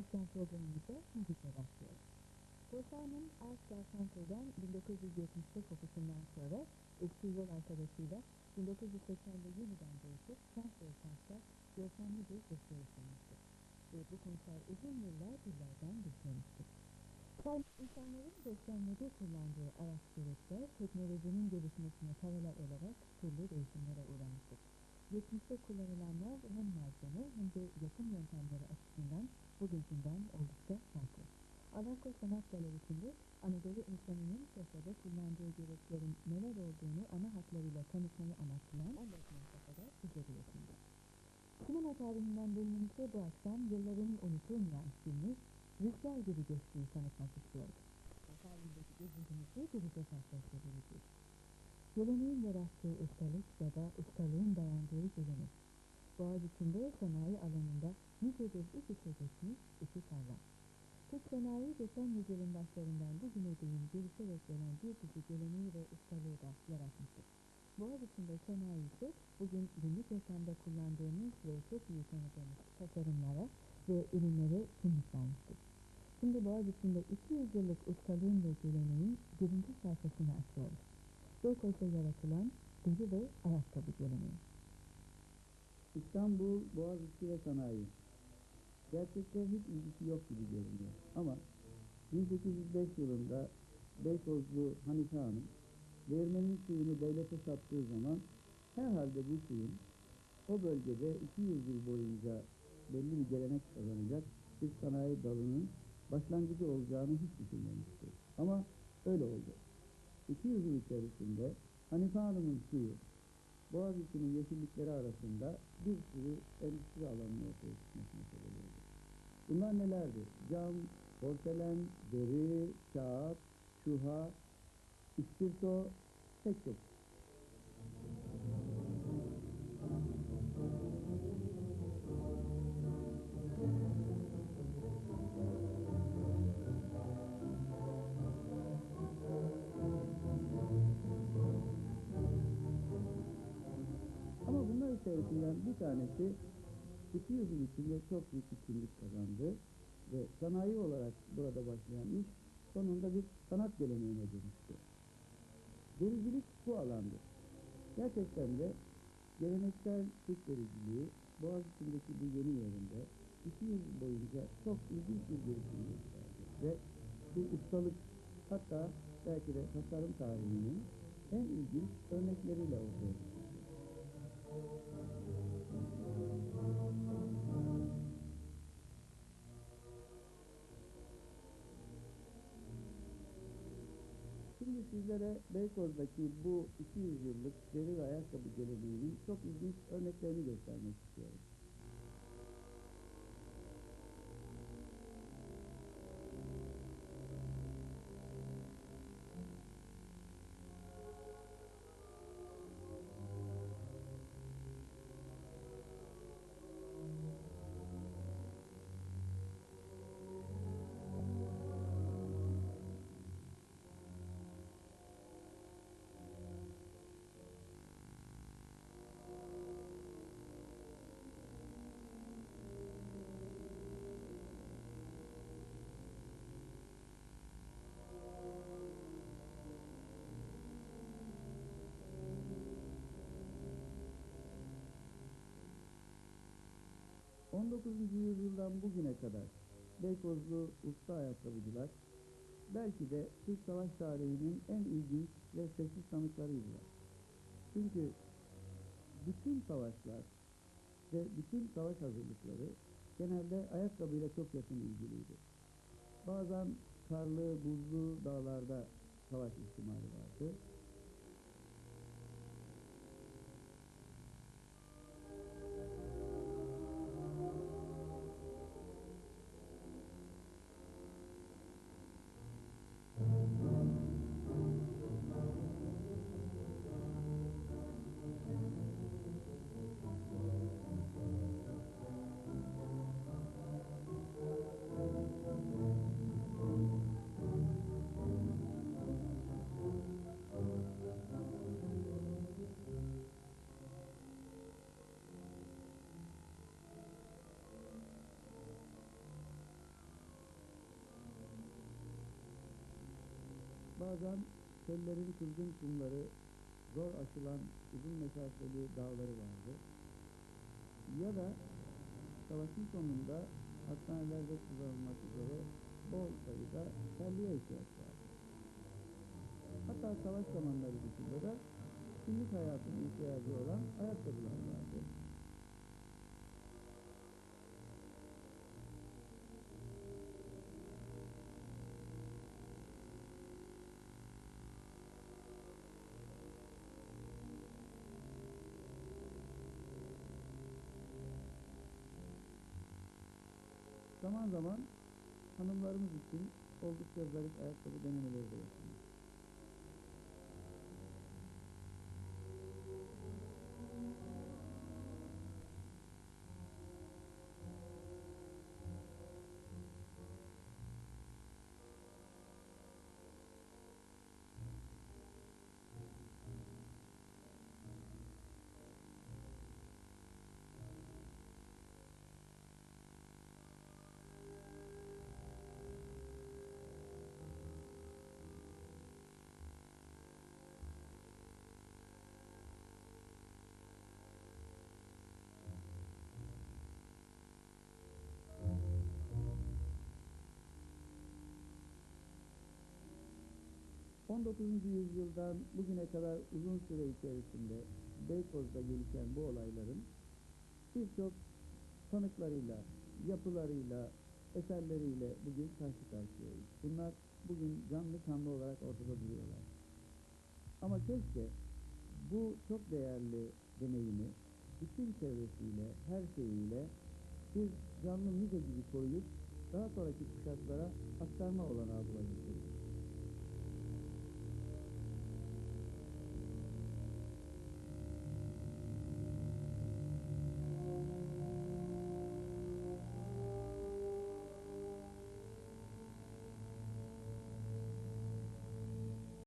akşam programımıza müzikle başlıyoruz. Korsan'ın Ars Garfunkel'den 1970'te kopusundan sonra eski yol arkadaşıyla 1980'de yeniden buluşup Fransız Sans'ta görkemli bir gösteri sunmuştu. Ve bu konser uzun yıllar dillerden düşmemiştir. Son insanların beslenmede kullandığı araç gereçler teknolojinin gelişmesine paralel olarak türlü değişimlere uğramıştır. Geçmişte kullanılanlar hem malzeme hem de yapım yöntemleri açısından bugünkünden oldukça farklı. Alarko Sanat Galerisi'nde Anadolu insanının sofrada kullandığı gereçlerin neler olduğunu ana hatlarıyla tanıtmayı amaçlayan 14 Mart'a kadar izleyebilirsiniz. Sinema tarihinden bölümümüzde bu akşam yılların unutulmayan filmi Rüzgar gibi geçtiği tanıtmak istiyoruz. Tarihindeki gözümüzü birlikte karşılaştırabiliriz. Geleneğin yarattığı ustalık ya da ustalığın dayandığı gelenek. Boğaz içinde sanayi alanında nicedir iç içe geçmiş iki kavram. Türk sanayi geçen yüzyılın başlarından bugüne değin gelişerek gelen bir dizi geleneği ve ustalığı da yaratmıştır. Boğaz içinde sanayi ise bugün günlük yaşamda kullandığımız ve çok iyi tanıdığımız tasarımlara ve ürünlere kimlik vermiştir. Şimdi Boğaz içinde 200 yıllık ustalığın ve geleneğin birinci sayfasını açıyoruz. Beykoz'da yaratılan deri ve ayakkabı geleneği. İstanbul, Boğaziçi ve sanayi. Gerçekte hiç ilgisi yok gibi görünüyor. Ama 1805 yılında Beykozlu Hanife Hanım değirmenin suyunu devlete sattığı zaman herhalde bu suyun o bölgede 200 yıl boyunca belli bir gelenek kazanacak bir sanayi dalının başlangıcı olacağını hiç düşünmemişti. Ama öyle oldu. 200 yıl içerisinde Hanife Hanım'ın suyu Boğaziçi'nin yeşillikleri arasında bir sürü endüstri alanının ortaya çıkmasına sebep oldu. Bunlar nelerdi? Cam, porselen, deri, kağıt, şuha, ispirto, pek çok. Bunlar içerisinden bir tanesi 200 yıl içinde çok büyük bir kimlik kazandı ve sanayi olarak burada başlayan iş sonunda bir sanat geleneğine dönüştü. Dericilik bu alandı. Gerçekten de geleneksel Türk dericiliği Boğaziçi'ndeki bu yeni yerinde 200 yıl boyunca çok ilginç bir gelişim gösterdi. Ve bu ustalık hatta belki de tasarım tarihinin en ilginç örnekleriyle ortaya çıktı. Şimdi sizlere Beykoz'daki bu 200 yıllık deri ve ayakkabı geleneğinin çok ilginç örneklerini göstermek istiyorum. 19. yüzyıldan bugüne kadar Beykozlu usta ayakkabıcılar belki de Türk savaş tarihinin en ilginç ve sessiz tanıklarıydılar. Çünkü bütün savaşlar ve bütün savaş hazırlıkları genelde ayakkabıyla çok yakın ilgiliydi. Bazen karlı, buzlu dağlarda savaş ihtimali vardı. Bazen çöllerin kızgın kumları, zor aşılan uzun mesafeli dağları vardı. Ya da savaşın sonunda hastanelerde kullanılmak üzere bol sayıda terliğe ihtiyaç vardı. Hatta savaş zamanları dışında da günlük hayatın ihtiyacı olan ayakkabılar vardı. Zaman zaman hanımlarımız için oldukça zarif ayakkabı denemeleri de yapılıyor. ...19. yüzyıldan bugüne kadar uzun süre içerisinde... ...Beykoz'da gelişen bu olayların... ...birçok tanıklarıyla, yapılarıyla, eserleriyle bugün karşı karşıyayız. Bunlar bugün canlı kanlı olarak ortada duruyorlar. Ama keşke bu çok değerli deneyimi bütün çevresiyle, her şeyiyle bir canlı müze gibi koruyup daha sonraki kuşaklara aktarma olanağı bulabilseydik.